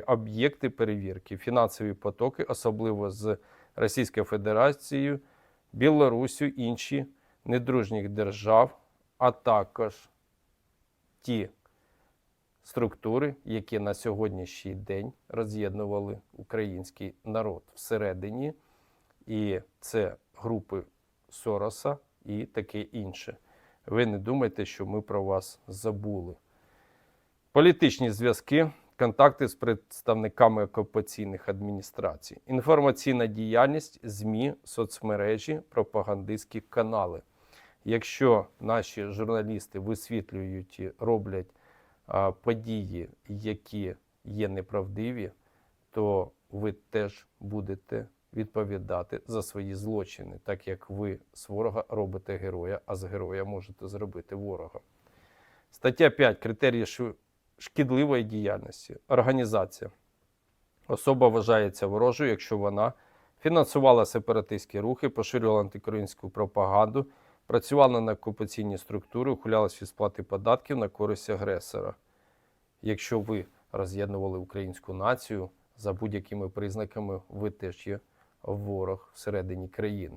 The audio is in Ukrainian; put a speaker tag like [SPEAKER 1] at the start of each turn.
[SPEAKER 1] об'єкти перевірки, фінансові потоки, особливо з Російською Федерацією, Білоруссю, інші недружніх держав, а також ті структури, які на сьогоднішній день роз'єднували український народ всередині, і це групи Сороса і таке інше. Ви не думайте, що ми про вас забули. Політичні зв'язки, контакти з представниками окупаційних адміністрацій, інформаційна діяльність, ЗМІ, соцмережі, пропагандистські канали. Якщо наші журналісти висвітлюють і роблять події, які є неправдиві, то ви теж будете відповідати за свої злочини, так як ви з ворога робите героя, а з героя можете зробити ворога. Стаття 5. Критерії шкідливої діяльності. Організація. Особа вважається ворожою, якщо вона фінансувала сепаратистські рухи, поширювала антиукраїнську пропаганду, працювала на окупаційні структури, ухилялась від сплати податків на користь агресора. Якщо ви роз'єднували українську націю, за будь-якими признаками ви теж є ворог всередині країни.